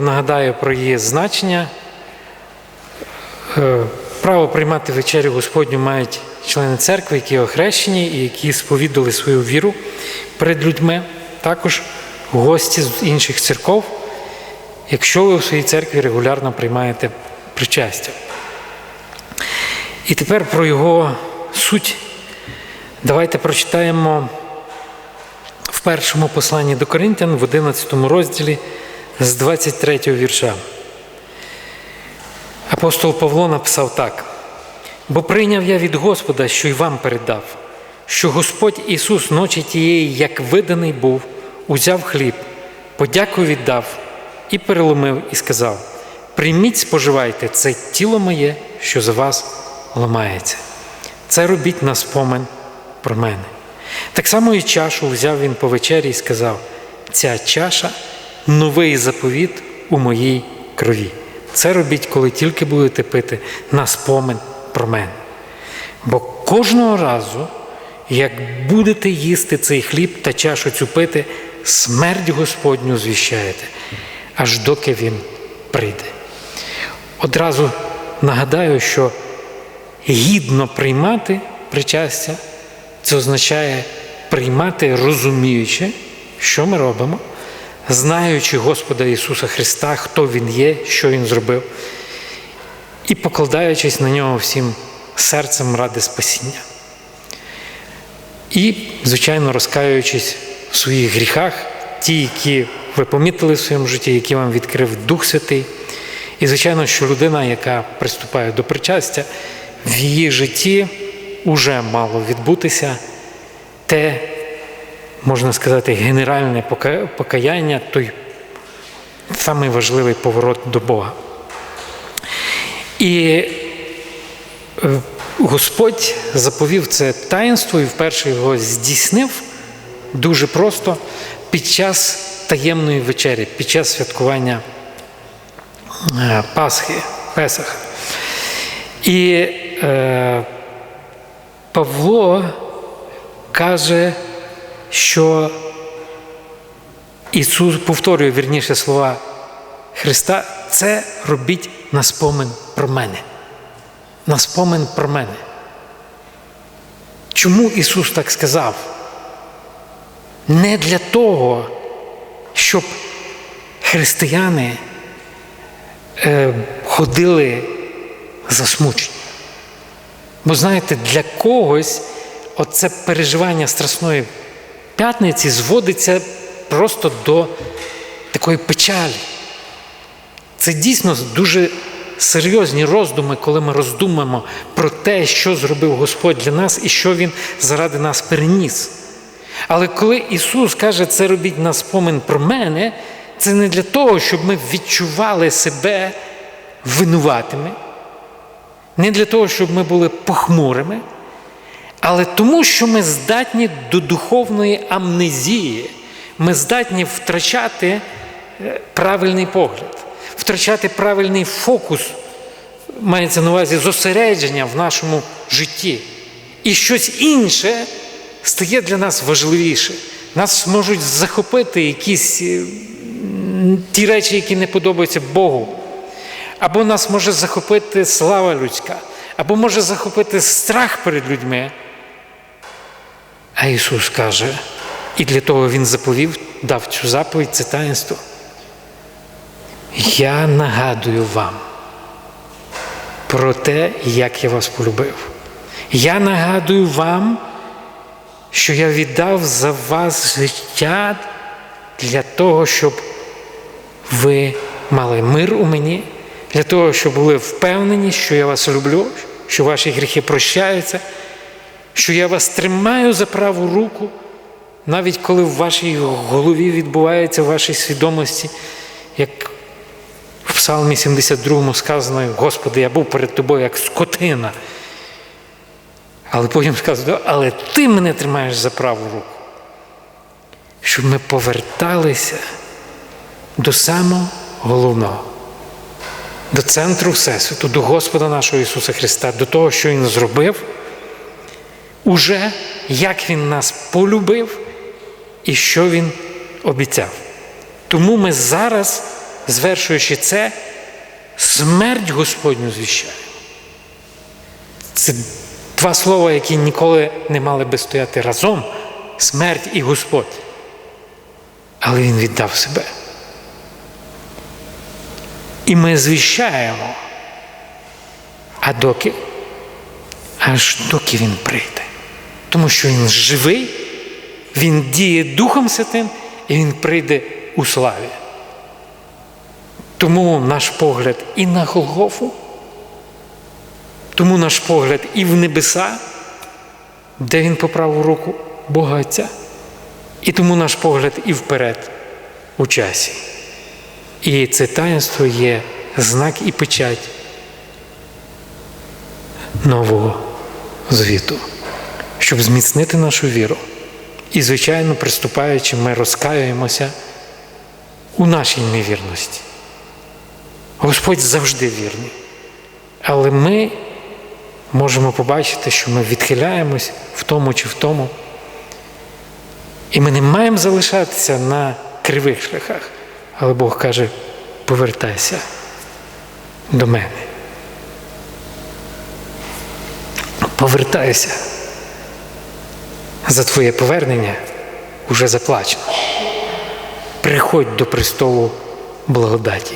Нагадаю про її значення. Е, Право приймати вечерю Господню мають члени церкви, які охрещені і які сповідали свою віру перед людьми, також гості з інших церков, якщо ви в своїй церкві регулярно приймаєте причастя. І тепер про його суть. Давайте прочитаємо в першому посланні до Коринтян в 11 розділі з 23 вірша. Апостол Павло написав так: бо прийняв я від Господа, що й вам передав, що Господь Ісус ночі тієї, як виданий був, узяв хліб, подяку віддав і переломив, і сказав: Прийміть, споживайте, це тіло моє, що за вас ламається. Це робіть на спомин про мене. Так само і чашу взяв він по вечері і сказав: ця чаша новий заповіт у моїй крові. Це робіть, коли тільки будете пити на спомин про мене. Бо кожного разу, як будете їсти цей хліб та чашу цю пити, смерть Господню звіщаєте, аж доки він прийде. Одразу нагадаю, що гідно приймати причастя, це означає приймати, розуміючи, що ми робимо, знаючи Господа Ісуса Христа, хто Він є, що Він зробив, і покладаючись на нього всім серцем ради спасіння. І, звичайно, розкаюючись в своїх гріхах, ті, які ви помітили в своєму житті, які вам відкрив Дух Святий. І, звичайно, що людина, яка приступає до причастя, в її житті вже мало відбутися те, можна сказати, генеральне покаяння, той самий важливий поворот до Бога. І Господь заповів це таїнство і вперше його здійснив дуже просто під час таємної вечері, під час святкування Пасхи, Песаха. І е, Павло каже, що Ісус повторює вірніше слова Христа, це робіть на спомин про мене. На спомин про мене. Чому Ісус так сказав? Не для того, щоб християни е, ходили засмучені. Бо знаєте, для когось оце переживання Страсної п'ятниці зводиться просто до такої печалі. Це дійсно дуже серйозні роздуми, коли ми роздумаємо про те, що зробив Господь для нас і що Він заради нас переніс. Але коли Ісус каже, це робіть на спомин про мене, це не для того, щоб ми відчували себе винуватими, не для того, щоб ми були похмурими, але тому, що ми здатні до духовної амнезії, ми здатні втрачати правильний погляд, втрачати правильний фокус, мається на увазі зосередження в нашому житті. І щось інше стає для нас важливіше. Нас можуть захопити якісь ті речі, які не подобаються Богу. Або нас може захопити слава людська, або може захопити страх перед людьми. А Ісус каже, і для того Він заповів, дав цю заповідь, це таїнство. Я нагадую вам про те, як я вас полюбив. Я нагадую вам, що я віддав за вас життя для того, щоб ви мали мир у мені, для того, щоб були впевнені, що я вас люблю, що ваші гріхи прощаються, що я вас тримаю за праву руку, навіть коли в вашій голові відбувається в вашій свідомості, як в Псалмі 72 сказано, Господи, я був перед тобою як скотина. Але потім сказано, але ти мене тримаєш за праву руку. Щоб ми поверталися до самого головного, до центру Всесвіту, до Господа нашого Ісуса Христа, до того, що Він зробив, уже як Він нас полюбив і що Він обіцяв. Тому ми зараз звершуючи це, смерть Господню звіщаємо. Це два слова, які ніколи не мали би стояти разом смерть і Господь. Але Він віддав себе. І ми звіщаємо. А доки? Аж доки він прийде. Тому що він живий, він діє Духом Святим і він прийде у славі. Тому наш погляд і на Голгофу, тому наш погляд і в небеса, де він по праву руку Бога Отця, і тому наш погляд і вперед у часі. І це таїнство є знак і печать нового звіту, щоб зміцнити нашу віру. І, звичайно, приступаючи, ми розкаюємося у нашій невірності. Господь завжди вірний. Але ми можемо побачити, що ми відхиляємось в тому чи в тому. І ми не маємо залишатися на кривих шляхах. Але Бог каже, повертайся до мене. Повертайся. За твоє повернення уже заплачено. Приходь до престолу благодаті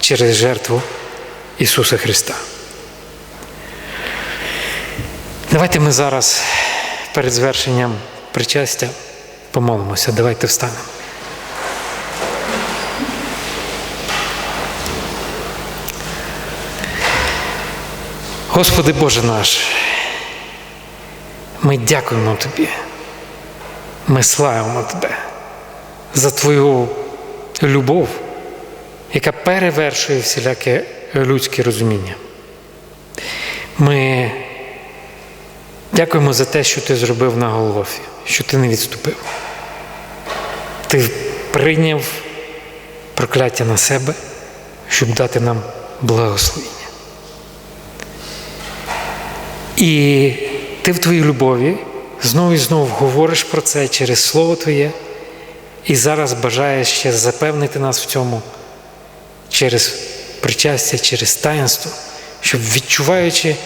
через жертву Ісуса Христа. Давайте ми зараз перед звершенням причастя помолимося. Давайте встанемо. Господи Боже наш, ми дякуємо Тобі, ми славимо Тебе за Твою любов, яка перевершує всіляке людське розуміння. Ми дякуємо за те, що Ти зробив на Голгофі, що Ти не відступив. Ти прийняв прокляття на себе, щоб дати нам благословіння. І ти в твоїй любові знову і знову говориш про це через Слово Твоє, і зараз бажаєш ще запевнити нас в цьому через причастя, через таїнство, щоб відчуваючи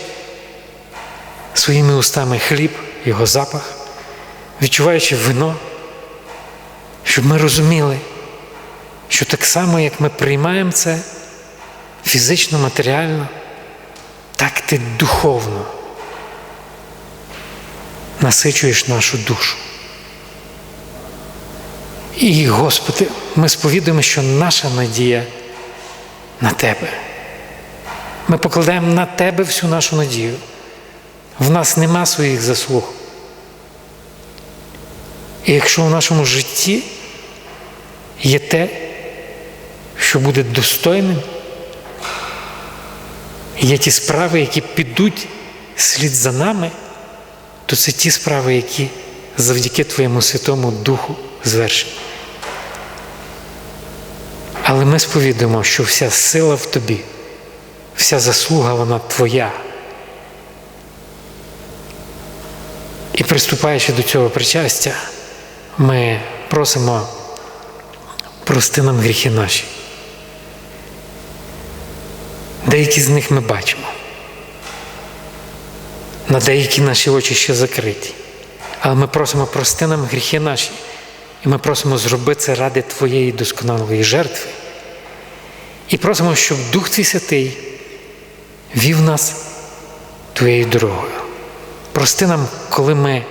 своїми устами хліб, його запах, відчуваючи вино, щоб ми розуміли, що так само, як ми приймаємо це фізично, матеріально, так ти духовно насичуєш нашу душу. І, Господи, ми сповідуємо, що наша надія на Тебе. Ми покладаємо на Тебе всю нашу надію. В нас нема своїх заслуг. І якщо в нашому житті є те, що буде достойним, є ті справи, які підуть слід за нами, то це ті справи, які завдяки Твоєму Святому Духу звершені. Але ми сповідуємо, що вся сила в тобі, вся заслуга вона твоя. І приступаючи до цього причастя, ми просимо прости нам гріхи наші. Деякі з них ми бачимо. На деякі наші очі ще закриті. Але ми просимо прости нам гріхи наші. І ми просимо зроби це ради Твоєї досконалої жертви. І просимо, щоб Дух Твій Святий вів нас Твоєю дорогою. Прости нам, коли ми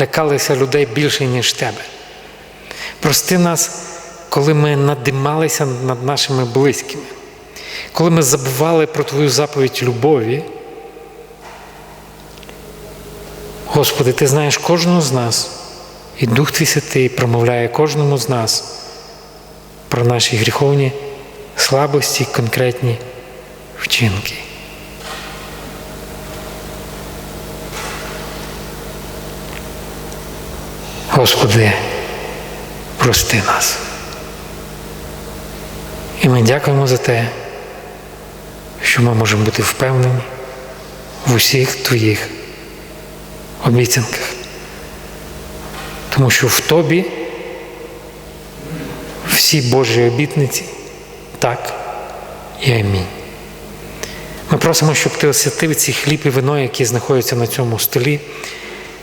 лякалися людей більше, ніж Тебе. Прости нас, коли ми надималися над нашими близькими, коли ми забували про Твою заповідь любові. Господи, Ти знаєш кожного з нас, і Дух Твій Святий промовляє кожному з нас про наші гріховні слабості, конкретні вчинки. Господи, прости нас. І ми дякуємо за те, що ми можемо бути впевнені в усіх Твоїх обіцянках. Тому що в Тобі всі Божі обітниці так і амінь. Ми просимо, щоб ти освятив ці хліб і вино, які знаходяться на цьому столі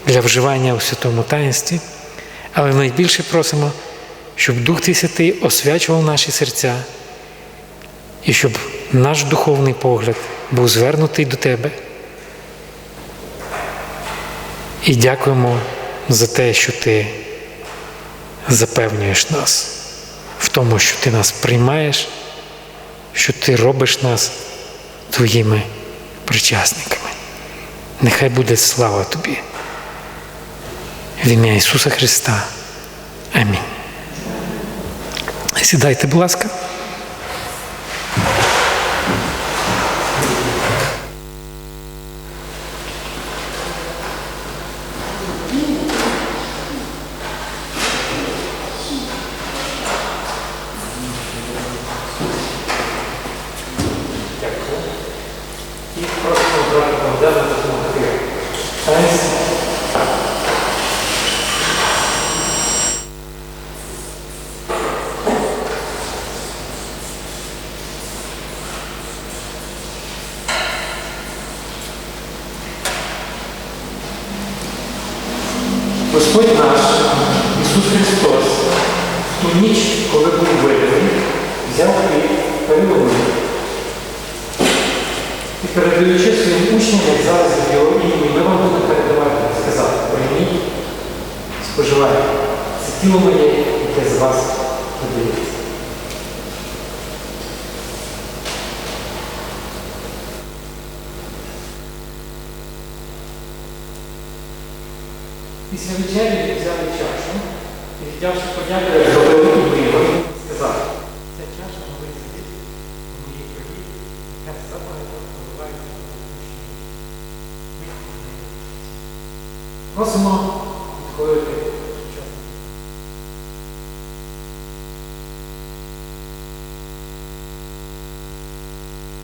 для вживання у святому таїнстві. Але найбільше просимо, щоб Дух Твій Святий освячував наші серця і щоб наш духовний погляд був звернутий до Тебе. І дякуємо за те, що Ти запевнюєш нас в тому, що Ти нас приймаєш, що Ти робиш нас Твоїми причасниками. Нехай буде слава Тобі. В ім'я Ісуса Христа. Амінь. Сідайте, будь ласка. Господь наш, Ісус Христос, в ту ніч, коли був виданий, взяв хліб, переломив і передаючи своїм учням, як зараз в його імені, ми вам будемо передавати, сказав, прийміть, споживайте. Це тіло моє, яке з вас подається. Після вечері взяли чашу і віддявши подякувати як зробили і сказав, ця чаша новий у моїй крові, яка запалена проливається. Просимо відходити